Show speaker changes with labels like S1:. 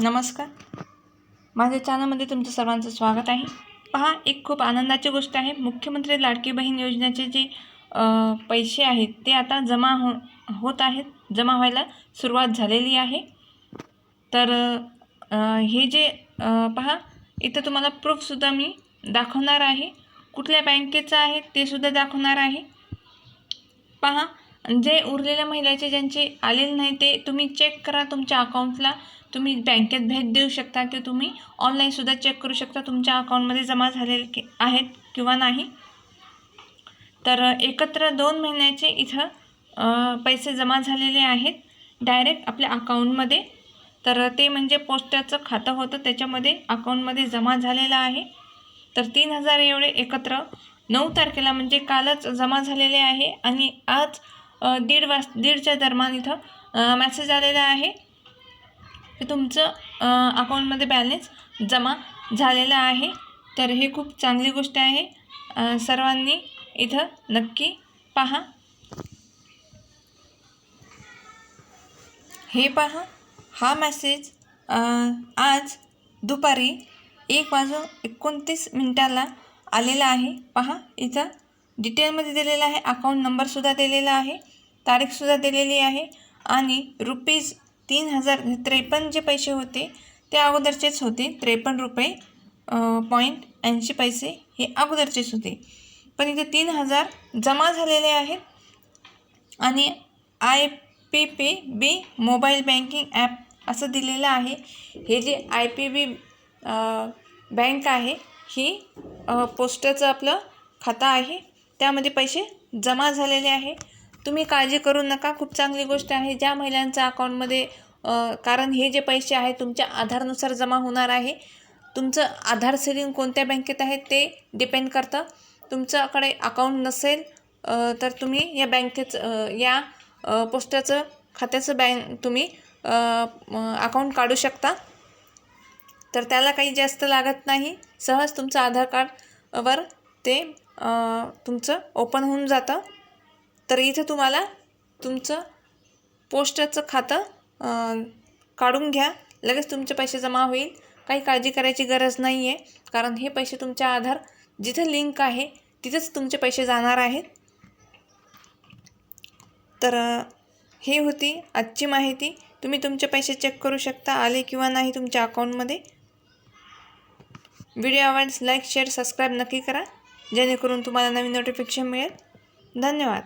S1: नमस्कार. माझ्या चॅनलमध्ये तुमचं सर्वांचं स्वागत आहे. पहा एक खूप आनंदाची गोष्ट आहे. मुख्यमंत्री लाडकी बहीण योजनेचे जे पैसे आहेत ते आता जमा हो होत आहेत जमा व्हायला सुरुवात झालेली आहे. तर हे जे पहा इथं तुम्हाला प्रूफसुद्धा मी दाखवणार आहे. कुठल्या बँकेचं आहे ते सुद्धा दाखवणार आहे. पहा जे उरलेल्या महिलाचे ज्यांचे आलेले नाही ते तुम्ही चेक करा तुमच्या अकाउंटला तुम्ही बँकेत भेट देऊ शकता की तुम्ही ऑनलाईनसुद्धा चेक करू शकता तुमच्या अकाउंटमध्ये जमा झालेले की आहेत किंवा नाही. तर एकत्र दोन महिन्याचे इथं पैसे जमा झालेले आहेत डायरेक्ट आपल्या अकाउंटमध्ये तर ते म्हणजे पोस्टाचं खातं होतं त्याच्यामध्ये अकाउंटमध्ये जमा झालेलं आहे. तर तीन हजार एवढे एकत्र. नऊ तारखेला म्हणजे कालच जमा झालेले आहे आणि आज दीड वाज दीडच्या दरम्यान इथं मॅसेज आलेला आहे. की तुमचं अकाउंटमध्ये बॅलेन्स जमा झालेला आहे. तर हे खूप चांगली गोष्ट आहे. सर्वांनी इथं नक्की पहा. हे पहा. हा मॅसेज आज दुपारी एक वाजून एकोणतीस मिनटाला आलेला आहे. पहा इथं डिटेलमध्ये दिलेलं आहे. अकाउंट नंबरसुद्धा दिलेला आहे. तारीखसुद्धा दिलेली आहे. आणि रुपीज तीन हजार त्रेपन्न जे पैसे होते ते अगोदरचेच होते. त्रेपन्न रुपये पॉईंट ऐंशी पैसे हे अगोदरचेच होते. पण इथे तीन हजार जमा झालेले आहेत. आणि I P P B mobile banking app असं दिलेलं आहे. हे जे आय पी बी बँक आहे ही पोस्टरचं पोस्टाचं आपलं खातं आहे. त्यामध्ये पैसे जमा झालेले आहे. तुम्ही काळजी करू नका. खूप चांगली गोष्ट आहे. ज्या महिलांच्या अकाउंटमध्ये कारण हे जे पैसे आहे तुमच्या आधारनुसार जमा होणार आहे. तुमचं आधार सेलिंग कोणत्या बँकेत आहे ते डिपेंड करतं. तुमच्याकडे अकाउंट नसेल तर तुम्ही या बँकेचं या पोस्टाचं खात्याचं बँक तुम्ही अकाउंट काढू शकता. तर त्याला काही जास्त लागत नाही. सहज तुमचं आधार कार्डवर ते तुमचं ओपन होऊन जातं. तर इथं तुम्हाला तुमचं पोस्टाचं खातं काढून घ्या. लगेच तुमचे पैसे जमा होईल. काही काळजी करायची गरज नाही आहे कारण हे पैसे तुमच्या आधार जिथं लिंक आहे तिथंच तुमचे पैसे जाणार आहेत. तर हे होती आजची माहिती. तुम्ही तुमचे पैसे चेक करू शकता आले किंवा नाही तुमच्या अकाउंटमध्ये व्हिडिओ आवडल्यास लाईक शेअर सबस्क्राईब नक्की करा जेणेकरून तुम्हाला नवीन नोटिफिकेशन मिळेल. धन्यवाद.